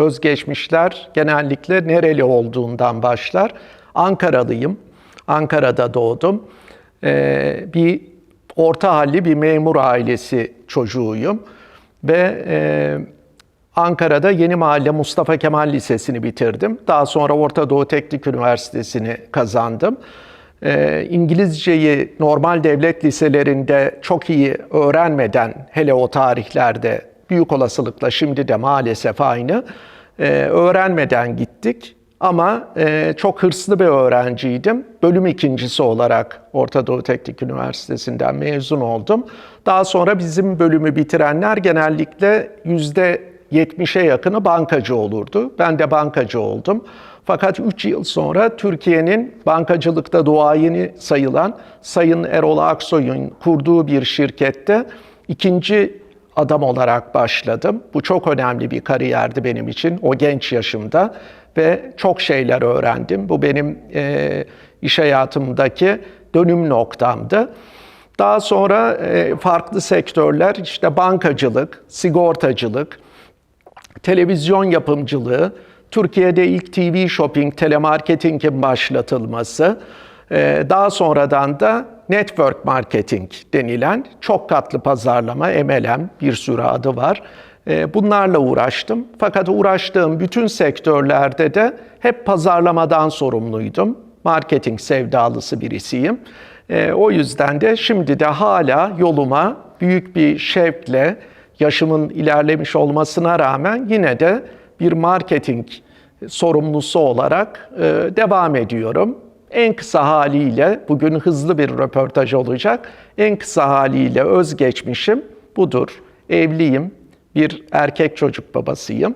özgeçmişler genellikle nereli olduğundan başlar. Ankaralıyım. Ankara'da doğdum. Ee, bir orta halli bir memur ailesi çocuğuyum. Ve e, Ankara'da Yeni Mahalle Mustafa Kemal Lisesi'ni bitirdim. Daha sonra Orta Doğu Teknik Üniversitesi'ni kazandım. Ee, İngilizceyi normal devlet liselerinde çok iyi öğrenmeden, hele o tarihlerde büyük olasılıkla şimdi de maalesef aynı, e, öğrenmeden gittik. Ama e, çok hırslı bir öğrenciydim. Bölüm ikincisi olarak Orta Doğu Teknik Üniversitesi'nden mezun oldum. Daha sonra bizim bölümü bitirenler genellikle yüzde 70'e yakını bankacı olurdu. Ben de bankacı oldum. Fakat 3 yıl sonra Türkiye'nin bankacılıkta duayeni sayılan Sayın Erol Aksoy'un kurduğu bir şirkette ikinci adam olarak başladım. Bu çok önemli bir kariyerdi benim için o genç yaşımda ve çok şeyler öğrendim. Bu benim e, iş hayatımdaki dönüm noktamdı. Daha sonra e, farklı sektörler işte bankacılık, sigortacılık, televizyon yapımcılığı, Türkiye'de ilk TV shopping, telemarketingin başlatılması, e, daha sonradan da network marketing denilen çok katlı pazarlama, MLM bir sürü adı var. E, Bunlarla uğraştım. Fakat uğraştığım bütün sektörlerde de hep pazarlamadan sorumluydum. Marketing sevdalısı birisiyim. E, O yüzden de şimdi de hala yoluma büyük bir şevkle, yaşımın ilerlemiş olmasına rağmen yine de bir marketing sorumlusu olarak e, devam ediyorum. En kısa haliyle, bugün hızlı bir röportaj olacak, en kısa haliyle özgeçmişim budur. Evliyim, bir erkek çocuk babasıyım.